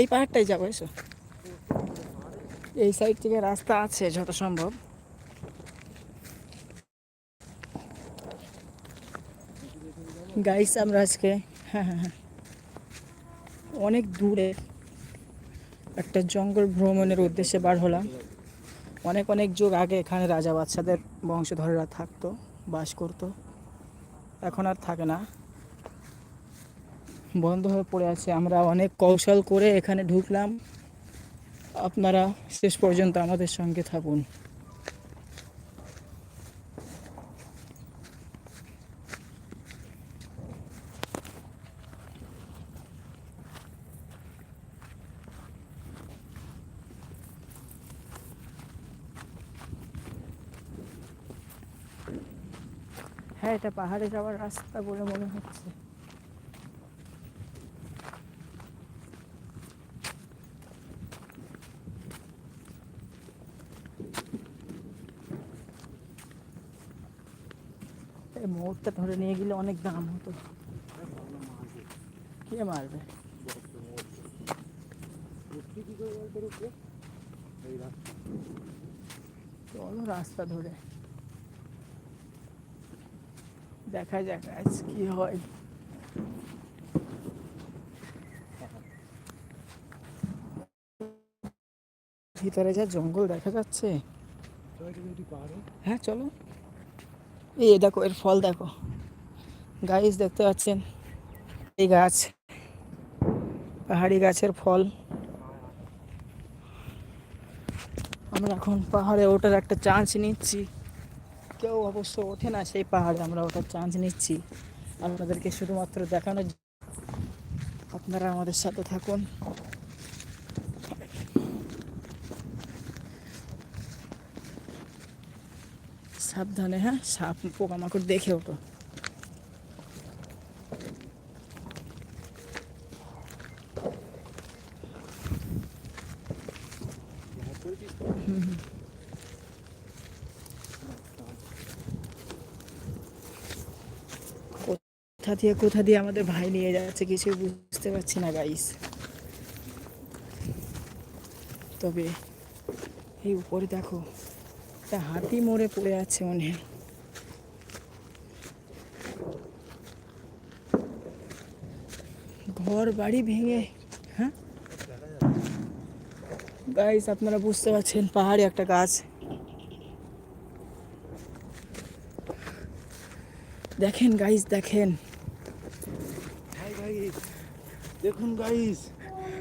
এই পাহাড়টাই যাব, এসো। এই সাইড থেকে রাস্তা আছে যত সম্ভব। গাইস আমরা আজকে হ্যাঁ হ্যাঁ হ্যাঁ। অনেক দূরে একটা জঙ্গল ভ্রমণের উদ্দেশ্যে বার হলাম। অনেক অনেক যুগ আগে এখানে রাজা বাচ্চাদের বংশধরেরা থাকতো, বাস করতো। এখন আর থাকে না। বন্ধ হয়ে পড়ে আছে। আমরা অনেক কৌশল করে এখানে ঢুকলাম। আপনারা শেষ পর্যন্ত আমাদের সঙ্গে থাকুন। হ্যাঁ এটা পাহাড়ে যাওয়ার রাস্তা বলে মনে হচ্ছে। এই মুহূর্তে ধরে নিয়ে গেলে অনেক দাম হতো। কে মারবে? চলো রাস্তা ধরে। দেখা যাক আজ কি হয়। ভিতরে যা জঙ্গল দেখা যাচ্ছে। হ্যাঁ চলো। এই দেখো, এর ফল দেখো। গাইস দেখতে পাচ্ছেন? এই গাছ, পাহাড়ি গাছের ফল। আমরা এখন পাহাড়ে ওঠার একটা চান্স নিচ্ছি। কেউ অবশ্য ওঠে না সেই পাহাড়ে, আমরা ওঠার চান্স নিচ্ছি। আপনাদেরকে শুধুমাত্র দেখানোর আপনারা আমাদের সাথে থাকুন। সাবধানে হ্যাঁ? সাপ, পোকামাকড় দেখে ওঠো। কোথা দিয়ে কোথা দিয়ে আমাদের ভাই নিয়ে যাচ্ছে কিছু বুঝতে পারছি না গাইস তবে এই উপরে দেখো একটা হাতি মরে পড়ে আছে মনে হয়। ঘর বাড়ি ভেঙে হ্যাঁ? গাইস আপনারা বুঝতে পারছেন পাহাড়ে একটা গাছ। দেখেন গাইস দেখেন। ভাই দেখুন গাইস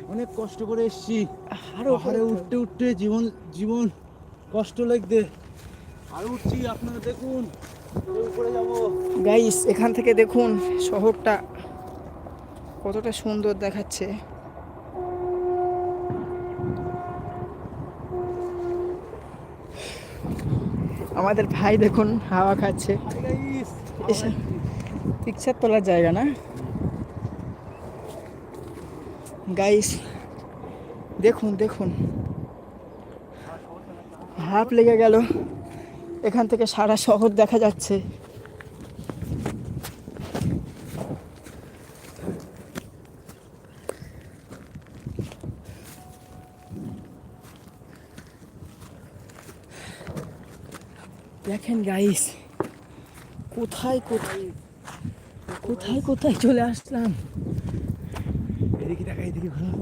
অনেক কষ্ট করে এসছি। আরও পাহাড়ে উঠতে উঠতে জীবন জীবন কষ্ট লাগবে আর উঠছি আপনারা দেখুন। উপরে যাব। গাইস এখান থেকে দেখুন শহরটা কতটা সুন্দর দেখাচ্ছে। আমাদের ভাই দেখুন হাওয়া খাচ্ছে। পিকচার তোলার জায়গা না? গাইস দেখুন দেখুন। হাফ লেগে গেল। এখান থেকে সারা শহর দেখা যাচ্ছে। দেখেন গাইস কোথায় কোথায় কোথায় কোথায় চলে আসলাম? এদিকে দেখা এদিকে ভালো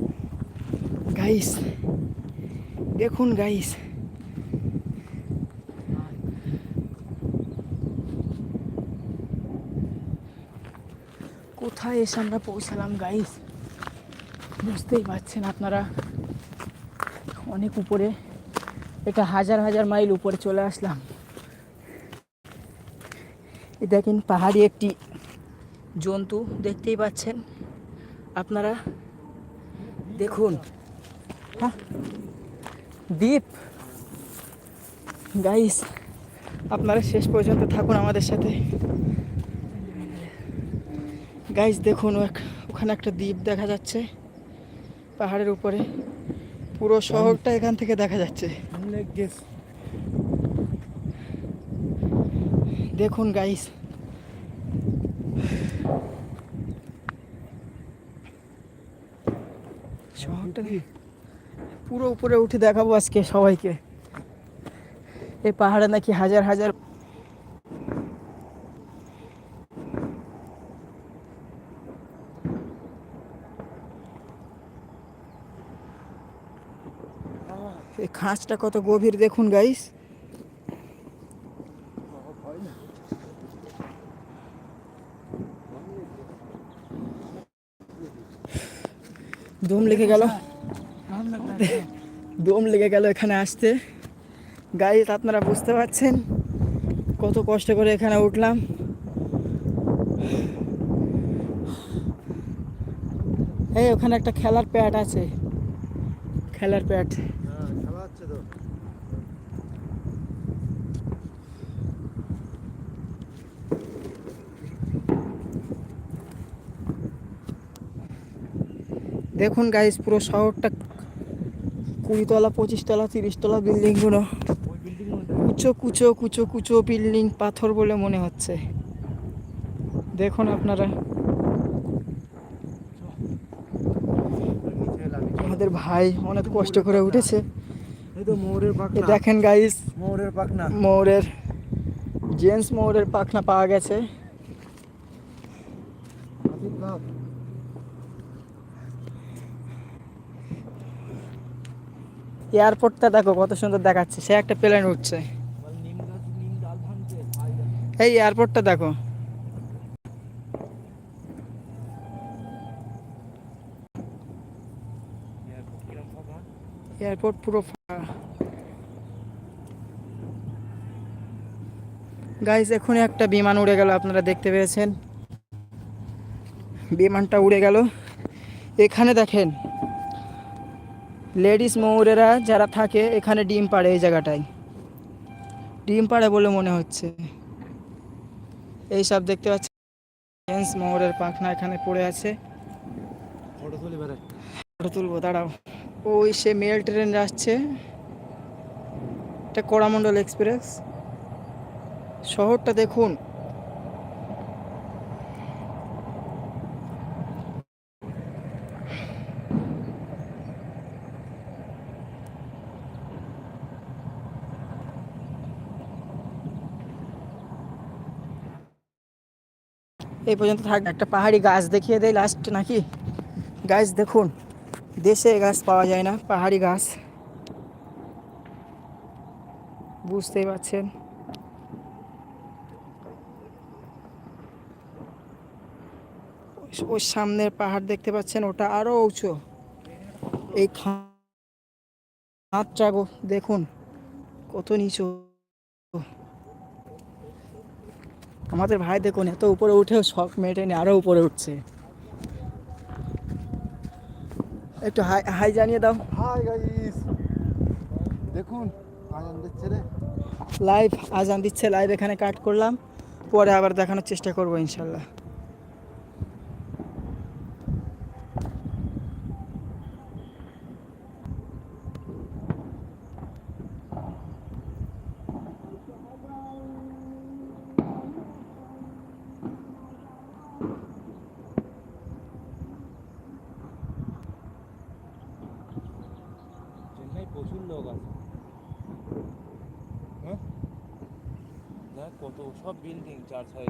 গাইস দেখুন গাইস কোথায় এসে আমরা পৌঁছালাম গাইস বুঝতেই পারছেন আপনারা। অনেক উপরে, এটা হাজার হাজার মাইল উপরে চলে আসলাম। এই দেখেন, পাহাড়ি একটি জন্তু, দেখতেই পাচ্ছেন? আপনারা দেখুন। হ্যাঁ? দ্বীপ। গাইস আপনারা শেষ পর্যন্ত থাকুন আমাদের সাথে। গাইস দেখুন ওখ- ওখানে একটা দ্বীপ দেখা যাচ্ছে। পাহাড়ের উপরে। পুরো শহরটা এখান থেকে দেখা যাচ্ছে। দেখুন গাইস শহরটা পুরো উপরে উঠে দেখাবো আজকে সবাইকে। এই পাহাড়ে নাকি হাজার হাজার এই খাঁজটা কত গভীর দেখুন গাইস দম লেগে গেল। দম লেগে গেল এখানে আসতে। গাইস আপনারা বুঝতে পারছেন কত কষ্ট করে এখানে উঠলাম। এই, ওখানে একটা খেলার প্যাড আছে। খেলার প্যাড হ্যাঁ খেলা হচ্ছে তো দেখুন গাইস পুরো শহরটা কুড়ি তলা পঁচিশ তলা তিরিশ তলা বিল্ডিংগুলো কুচো কুচো কুচো কুচো বিল্ডিং পাথর বলে মনে হচ্ছে। দেখুন আপনারা। আমাদের ভাই অনেক কষ্ট করে উঠেছে। এই তো ময়ূরের এ দেখেন গাইস ময়ূরের পাখনা। ময়ূরের জেন্টস ময়ূরের পাখনা পাওয়া গেছে। এয়ারপোর্টটা দেখো কত সুন্দর দেখাচ্ছে। সে একটা প্লেন উঠছে। এই এয়ারপোর্টটা দেখো। এয়ারপোর্ট পুরো গাইস এখনই একটা বিমান উড়ে গেল, আপনারা দেখতে পেয়েছেন। বিমানটা উড়ে গেল। এখানে দেখেন লেডিস ময়ূরেরা যারা থাকে এখানে ডিম পাড়ে এই জায়গাটায়। ডিম পাড়ে বলে মনে হচ্ছে। এই সব দেখতে পাচ্ছি জেন্টস ময়ূরের পাখনা এখানে পড়ে আছে। ফটো তুলি ফটো তুলবো দাঁড়াও। ওই সে মেল ট্রেন যাচ্ছে এটা কোরামণ্ডল এক্সপ্রেস। শহরটা দেখুন। এই পর্যন্ত থাক, একটা পাহাড়ি গাছ দেখিয়ে দেয় লাস্ট নাকি? গাছ দেখুন, দেশে গাছ পাওয়া যায় না, পাহাড়ি গাছ। বুঝতেই পারছেন? ওই- সামনের পাহাড় দেখতে পাচ্ছেন, ওটা আরও উঁচু। এই খাঁতটা গো- দেখুন, কত নিচু। আমাদের ভাই দেখুন এত উপরে উঠেও শখ মেটেনি আরও উপরে উঠছে। একটু হাই হাই জানিয়ে দাও। হাই গাইস দেখুন আজান দিচ্ছে রে। লাইভ আজান দিচ্ছে লাইভ এখানে কাট করলাম। পরে আবার দেখানোর চেষ্টা করব ইনশাল্লাহ চেন্নাই প্রচুর লোক আছে হ্যাঁ দেখ কত সব বিল্ডিং চার সাইড